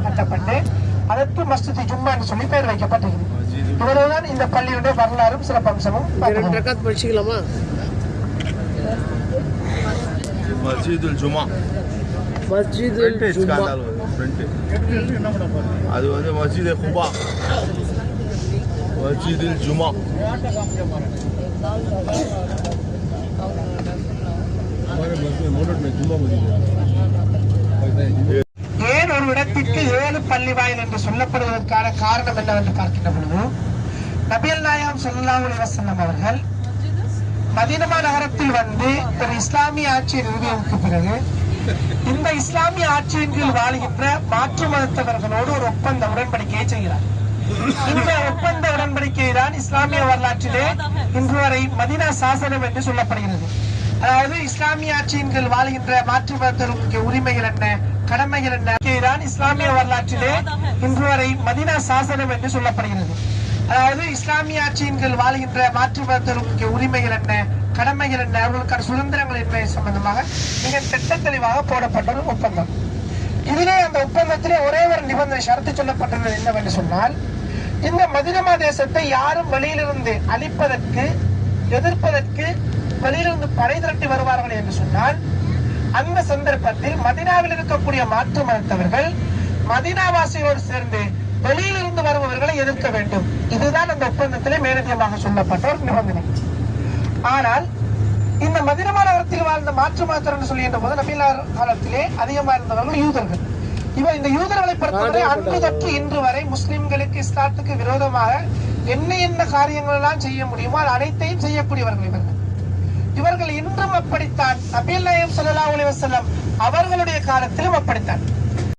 இப்ப கட்டப்பட்டு அதற்கு மஸ்ஜித் ஜும்மா என்று சொல்லி பெயர் வைக்கப்பட்டிருக்கிறது. இவ்வளவுதான் இந்த பள்ளியுடைய வரலாறும் சிறப்பம்சமும் இது ரெண்டு ரக்காத் படிச்சுக்கலாமா? மஸ்ஜிதுல் ஜுமா மஸ்ஜித் ஃப்ரண்ட் ஜும்மா. ஃப்ரண்ட் அது வந்து மஸ்ஜித் குபா. மஸ்ஜிதுல் ஜுமா ஏன் ஒரு இடத்திற்கு பள்ளி வாயில் என்று சொல்லப்படுவதற்கான காரணம் என்னவென்று பார்க்கின்ற பொழுது நபியல் நாயகம் ஸல்லல்லாஹு அலைஹி அவர்கள் மதினமா நகரத்தில் வந்து ஒரு இஸ்லாமிய ஆட்சியை நிறுவியதற்கு பிறகு இந்த இஸ்லாமிய ஆட்சியின் கீழ் வாழ்கின்ற மாற்று மதத்தவர்களோடு ஒரு ஒப்பந்த உடன்படிக்கையை செய்கிறார். இந்த ஒப்பந்த உடன்படிக்கை தான் இஸ்லாமிய வரலாற்றிலே இன்று வரை மதினா சாசனம் என்று சொல்லப்படுகிறது. அதாவது இஸ்லாமிய ஆட்சியின் வாழ்கின்ற மாற்று மதத்திற்கு உரிமைகள் என்ன? கடமைகள் என்ன? இஸ்லாமிய வரலாற்றிலே இன்று வரை மதீனா சாசனம் என்று சொல்லப்படுகிறது. அதாவது இஸ்லாமிய ஆட்சியின் வாழ்கின்ற மாற்று மதத்திற்கு உரிமைகள் என்ன? கடமைகள் என்ன? அவர்களுக்கான சுதந்திரங்கள் என்ன சம்பந்தமாக மிக திட்ட தெளிவாக போடப்பட்ட ஒரு ஒப்பந்தம். இதிலே அந்த ஒப்பந்தத்திலே ஒரே ஒரு நிபந்தனை ஷரத்து சொல்லப்பட்டது என்னவென்று சொன்னால் இந்த மதினமா தேசத்தை யாரும் வெளியிலிருந்து அழிப்பதற்கு எதிர்ப்பதற்கு வெளியிலிருந்து படை திரட்டி வருவார்கள் என்று சொன்னால் அந்த சந்தர்ப்பத்தில் மதினாவில் இருக்கக்கூடிய மாற்று மதத்தவர்கள் மதினாவாசியோடு சேர்ந்து வெளியிலிருந்து வருபவர்களை எதிர்க்க வேண்டும். இதுதான் அந்த ஒப்பந்தத்திலே மேலதிகமாக சொல்லப்பட்ட ஒரு நிபந்தனை. ஆனால் இந்த மதினமா நகரத்தில் வாழ்ந்த மாற்று மதத்தர் சொல்லுகின்ற போது நபிலார் காலத்திலே அதிகமாக இருந்தவர்கள் யூதர்கள். இவர் இந்த யூதர்களை பொறுத்தவரை அன்று தொற்று இன்று வரை முஸ்லிம்களுக்கு இஸ்லாத்துக்கு விரோதமாக என்ன என்ன காரியங்கள் எல்லாம் செய்ய முடியுமோ அனைத்தையும் செய்யக்கூடியவர்கள் இவர்கள். இவர்கள் இன்றும் அப்படித்தான். நபீல் நாயம் ஸல்லல்லாஹு அலைஹி வஸல்லம் அவர்களுடைய காலத்திலும் அப்படித்தான்